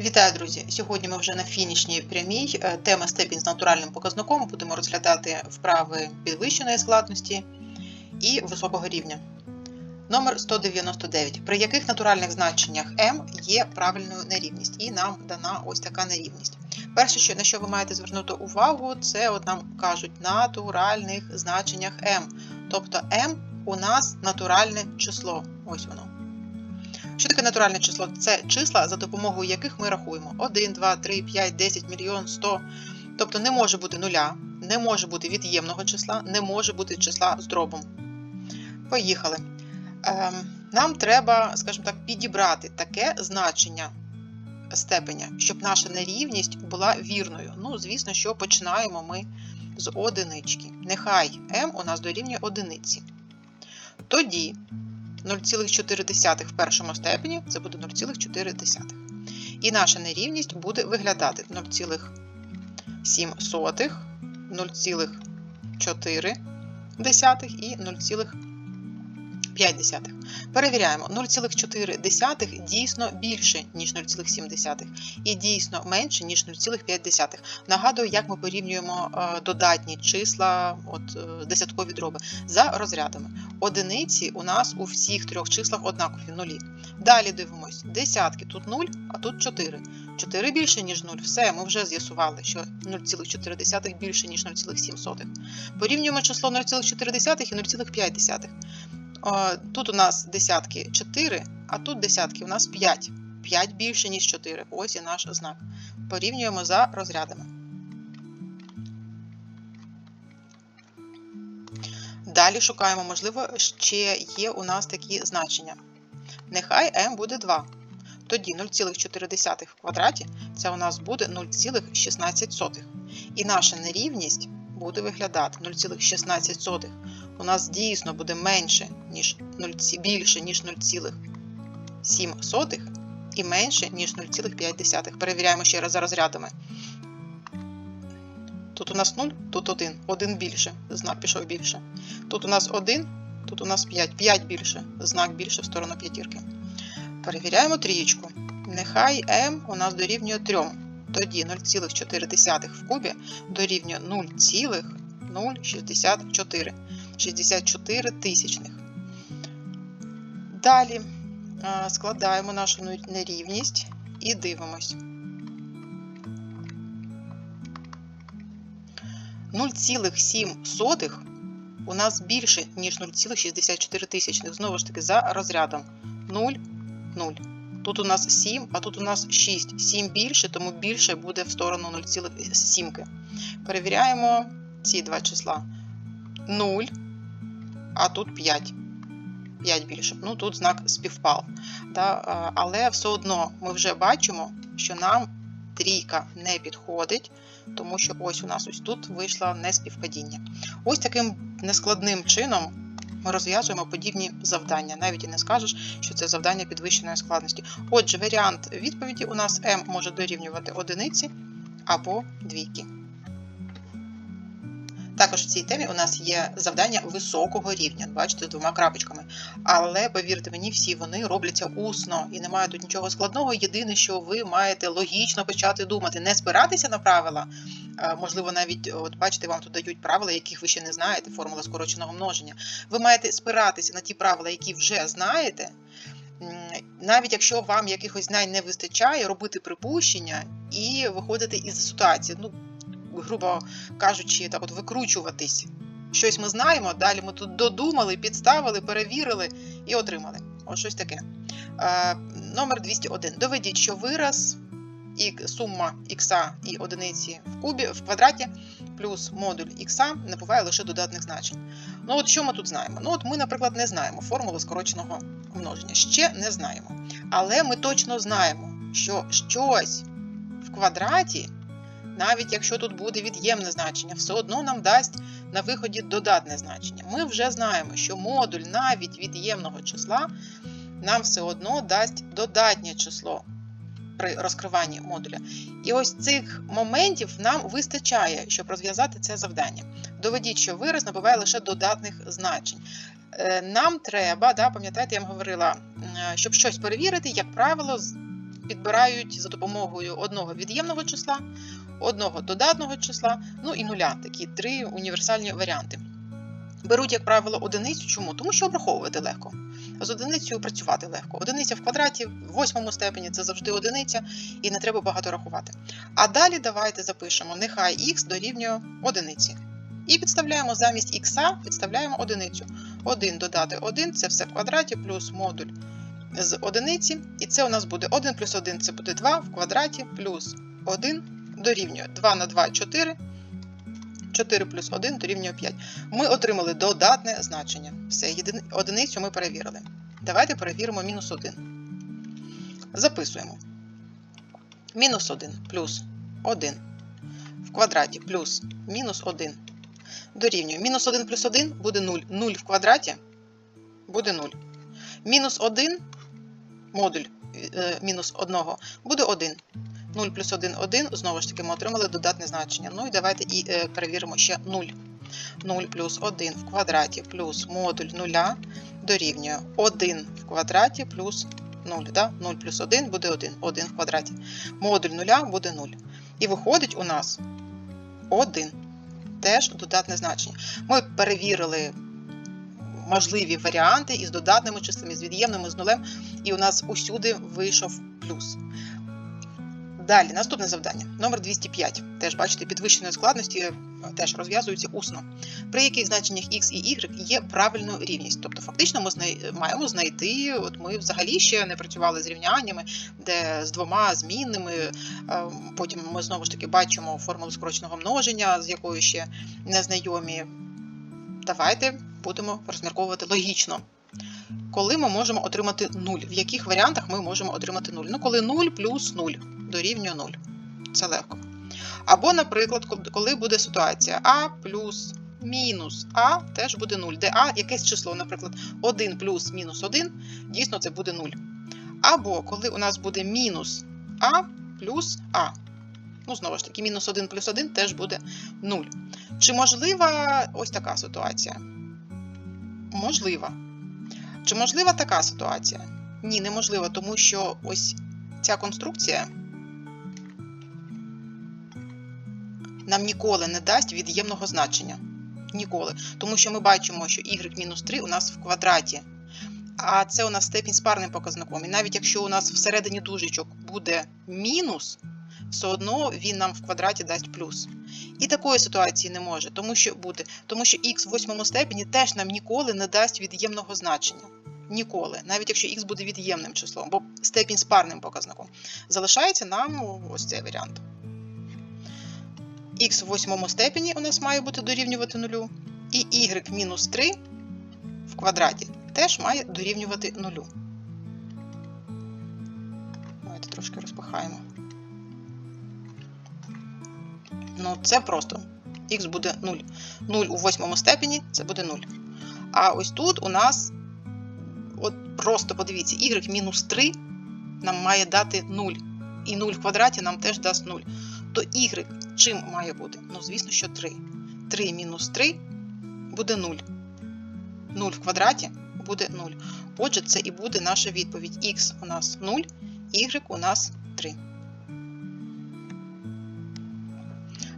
Вітаю, друзі! Сьогодні ми вже на фінішній прямій. Е, Тема степінь з натуральним показником. Будемо розглядати вправи підвищеної складності і високого рівня. Номер 199. При яких натуральних значеннях m є правильною нерівність? І нам дана ось така нерівність. Перше, на що ви маєте звернути увагу, це от нам кажуть натуральних значеннях m. Тобто m у нас натуральне число. Ось воно. Що таке натуральне число? Це числа, за допомогою яких ми рахуємо 1, 2, 3, 5, 10, мільйон, 100. Тобто не може бути нуля, не може бути від'ємного числа, не може бути числа з дробом. Поїхали. Ем, Нам треба, скажімо так, підібрати таке значення степеня, щоб наша нерівність була вірною. Ну, звісно, що починаємо ми з одинички. Нехай m у нас дорівнює одиниці. Тоді 0,4 в першому степені це буде 0,4. І наша нерівність буде виглядати 0,7, 0,4 і 0,5. Перевіряємо, 0,4 дійсно більше, ніж 0,7 і дійсно менше, ніж 0,5. Нагадую, як ми порівнюємо е, додатні числа, от е, десяткові дроби, за розрядами. Одиниці у нас у всіх трьох числах однакові нулі. Далі дивимось, десятки тут 0, а тут 4. 4 більше, ніж 0. Все, ми вже з'ясували, що 0,4 більше, ніж 0,7. Порівнюємо число 0,4 і 0,5. Тут у нас десятки 4, а тут десятки у нас 5. 5 більше, ніж 4. Ось і наш знак. Порівнюємо за розрядами. Далі шукаємо, можливо, ще є у нас такі значення. Нехай m буде 2. Тоді 0,4 в квадраті це у нас буде 0,16. І наша нерівність буде виглядати 0,16 у нас дійсно буде менше, ніж 0, більше, ніж 0,7 і менше, ніж 0,5. Перевіряємо ще раз за розрядами. Тут у нас 0, тут 1. 1 більше, знак пішов більше. Тут у нас 1, тут у нас 5. 5 більше, знак більше в сторону п'ятірки. Перевіряємо трієчку. Нехай m у нас дорівнює 3. Тоді 0,4 в кубі дорівнює 0,064. 64 тисячних. Далі складаємо нашу нерівність і дивимось. 0,7 у нас більше, ніж 0,64 тисячних. Знову ж таки, за розрядом 0, 0. Тут у нас 7, а тут у нас 6. 7 більше, тому більше буде в сторону 0,7. Перевіряємо ці два числа. 0, а тут 5. 5 більше. Ну, тут знак співпав. Да? Але все одно ми вже бачимо, що нам трійка не підходить, тому що ось у нас ось тут вийшло неспівпадіння. Ось таким нескладним чином ми розв'язуємо подібні завдання. Навіть і не скажеш, що це завдання підвищеної складності. Отже, варіант відповіді у нас m може дорівнювати одиниці або двійки. Також в цій темі у нас є завдання високого рівня, бачите, з двома крапочками. Але, повірте мені, всі вони робляться усно і немає тут нічого складного. Єдине, що ви маєте логічно почати думати, не спиратися на правила. Можливо, навіть, от бачите, вам тут дають правила, яких ви ще не знаєте, формула скороченого множення. Ви маєте спиратися на ті правила, які вже знаєте. Навіть якщо вам якихось знань не вистачає, робити припущення і виходити із ситуації. Ну, грубо кажучи, так от викручуватись. Щось ми знаємо, далі ми тут додумали, підставили, перевірили і отримали. Ось щось таке. Е, Номер 201. Доведіть, що вираз і сума х і одиниці в кубі в квадраті плюс модуль х не буває лише додатних значень. Ну от що ми тут знаємо? Ну от Ми, наприклад, не знаємо формулу скороченого множення. Ще не знаємо. Але ми точно знаємо, що щось в квадраті навіть якщо тут буде від'ємне значення, все одно нам дасть на виході додатне значення. Ми вже знаємо, що модуль навіть від'ємного числа нам все одно дасть додатнє число при розкриванні модуля. І ось цих моментів нам вистачає, щоб розв'язати це завдання. Доведіть, що вираз набуває лише додатних значень. Е, нам треба, да, пам'ятаєте, я вам говорила, щоб щось перевірити, як правило, підбирають за допомогою одного від'ємного числа, одного додатного числа, ну і нуля. Такі три універсальні варіанти. Беруть, як правило, одиницю. Чому? Тому що обраховувати легко. З одиницею працювати легко. Одиниця в квадраті, в восьмому степені це завжди одиниця, і не треба багато рахувати. А далі давайте запишемо, нехай х дорівнює одиниці. І підставляємо замість х, підставляємо одиницю. 1 додати 1 це все в квадраті, плюс модуль з одиниці. І це у нас буде 1 плюс 1 це буде 2 в квадраті, плюс 1 дорівнює 2 на 2 4. 4 плюс 1 дорівнює 5. Ми отримали додатне значення. Все, одиницю ми перевірили. Давайте перевіримо мінус 1. Записуємо. Мінус 1 плюс 1 в квадраті плюс мінус 1 дорівнює. Мінус 1 плюс 1 буде 0. 0 в квадраті буде 0. Мінус 1 модуль е, мінус 1 буде 1. 0 плюс 1 1, знову ж таки, ми отримали додатне значення. Ну і давайте і е, перевіримо ще 0. 0 плюс 1 в квадраті плюс модуль 0 дорівнює 1 в квадраті плюс 0. Да? 0 плюс 1 буде 1. 1 в квадраті. Модуль 0 буде 0. І виходить у нас 1. Теж додатне значення. Ми перевірили можливі варіанти із додатними числами, з від'ємними, з нулем, і у нас усюди вийшов плюс. Далі, наступне завдання. Номер 205. Теж бачите, підвищеної складності е, теж розв'язується усно. При яких значеннях x і y є правильною рівність. Тобто, фактично, ми маємо знайти, от ми взагалі ще не працювали з рівняннями, де з двома змінними. е, Потім ми знову ж таки бачимо формулу скороченого множення, з якою ще не знайомі. Давайте будемо розмірковувати логічно. Коли ми можемо отримати 0? В яких варіантах ми можемо отримати 0? Ну, коли 0 плюс 0 дорівнює 0. Це легко. Або, наприклад, коли буде ситуація А плюс мінус А теж буде 0, де А якесь число, наприклад, 1 плюс мінус 1, дійсно це буде 0. Або коли у нас буде мінус А плюс А. Ну, знову ж таки, мінус 1 плюс 1 теж буде 0. Чи можлива ось така ситуація? Можлива. Чи можлива така ситуація? Ні, неможливо, тому що ось ця конструкція нам ніколи не дасть від'ємного значення. Ніколи. Тому що ми бачимо, що y-3 у нас в квадраті. А це у нас степінь з парним показником. І навіть якщо у нас всередині дужечок буде мінус, все одно він нам в квадраті дасть плюс. І такої ситуації не може, тому що бути, тому що х в восьмому степені теж нам ніколи не дасть від'ємного значення. Ніколи, навіть якщо х буде від'ємним числом, бо степінь з парним показником. Залишається нам ось цей варіант. х в восьмому степені у нас має бути дорівнювати нулю, і y мінус 3 в квадраті теж має дорівнювати нулю. Давайте трошки розпихаємо. Ну, це просто. Х буде 0. 0 у восьмому степені це буде 0. А ось тут у нас, от просто подивіться, y мінус 3 нам має дати 0. І 0 в квадраті нам теж дасть 0. То y чим має бути? Ну, звісно, що 3. 3 мінус 3 буде 0. 0 в квадраті буде 0. Отже, це і буде наша відповідь. Х у нас 0, y у нас 3.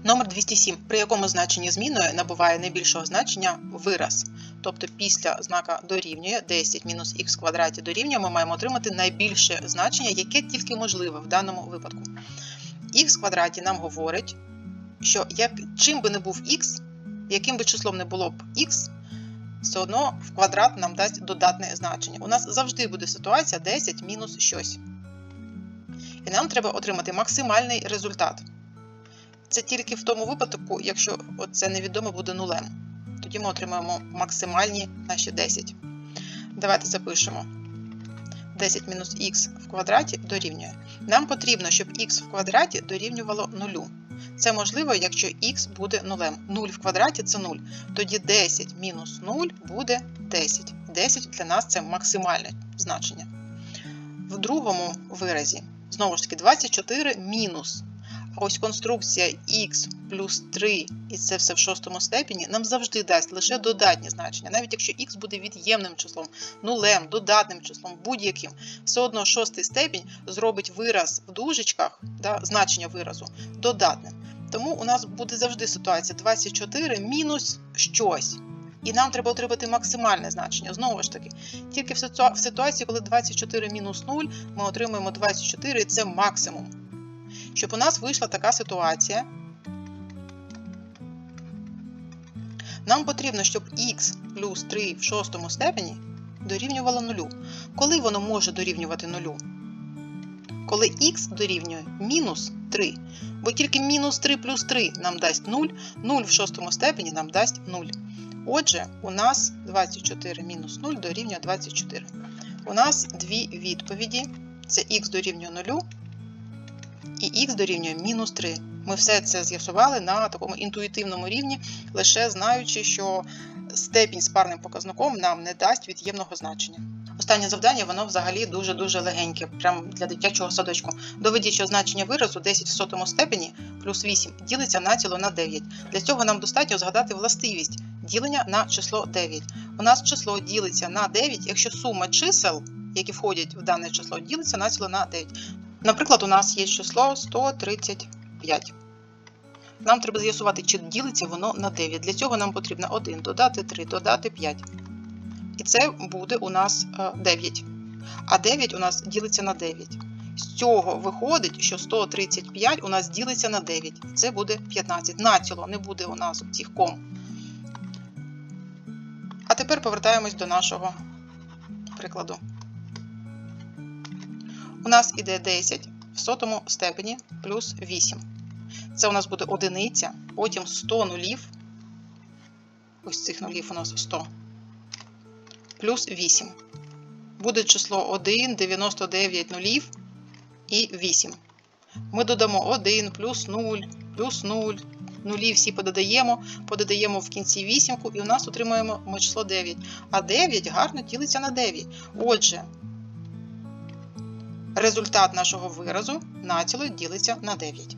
Номер 207. При якому значенні зміною набуває найбільшого значення вираз. Тобто після знака дорівнює 10 мінус х квадраті дорівнює, ми маємо отримати найбільше значення, яке тільки можливе в даному випадку. Х квадраті нам говорить, що як, чим би не був х, яким би числом не було б х, все одно в квадрат нам дасть додатне значення. У нас завжди буде ситуація 10 мінус щось. І нам треба отримати максимальний результат. Це тільки в тому випадку, якщо це невідоме буде нулем. Тоді ми отримаємо максимальні наші 10. Давайте запишемо. 10 мінус х в квадраті дорівнює. Нам потрібно, щоб х в квадраті дорівнювало 0. Це можливо, якщо х буде нулем. 0 в квадраті це 0. Тоді 10 мінус 0 буде 10. 10 для нас це максимальне значення. В другому виразі, знову ж таки, 24 мінус. А ось конструкція х плюс 3, і це все в шостому степені, нам завжди дасть лише додатні значення. Навіть якщо х буде від'ємним числом, нулем, додатним числом, будь-яким, все одно шостий степінь зробить вираз в дужечках, да, значення виразу додатним. Тому у нас буде завжди ситуація 24 мінус щось. І нам треба отримати максимальне значення. Знову ж таки, тільки в ситуації, коли 24 мінус 0, ми отримуємо 24, і це максимум. Щоб у нас вийшла така ситуація, нам потрібно, щоб х плюс 3 в шостому степені дорівнювало 0. Коли воно може дорівнювати 0? Коли х дорівнює мінус 3. Бо тільки мінус 3 плюс 3 нам дасть 0, 0 в шостому степені нам дасть 0. Отже, у нас 24 мінус 0 дорівнює 24. У нас дві відповіді: це х дорівнює 0 і х дорівнює мінус 3. Ми все це з'ясували на такому інтуїтивному рівні, лише знаючи, що степінь з парним показником нам не дасть від'ємного значення. Останнє завдання, воно взагалі дуже-дуже легеньке, прямо для дитячого садочку. Доведіть, що значення виразу 10 в сотому степені плюс 8 ділиться націло на 9. Для цього нам достатньо згадати властивість ділення на число 9. У нас число ділиться на 9, якщо сума чисел, які входять в дане число, ділиться націло на 9. Наприклад, у нас є число 135. Нам треба з'ясувати, чи ділиться воно на 9. Для цього нам потрібно 1 додати 3, додати 5. І це буде у нас е, 9. А 9 у нас ділиться на 9. З цього виходить, що 135 у нас ділиться на 9. Це буде 15. Націло не буде у нас цих ком. А тепер повертаємось до нашого прикладу. У нас іде 10 в сотому степені плюс 8. Це у нас буде одиниця, потім 100 нулів. Ось цих нулів у нас 100. Плюс 8. Буде число 1, 99 нулів і 8. Ми додамо 1 плюс 0, плюс 0. Нулі всі подаємо, подаємо в кінці вісімку, і у нас отримаємо число 9. А 9 гарно ділиться на 9. Отже, результат нашого виразу націло ділиться на 9.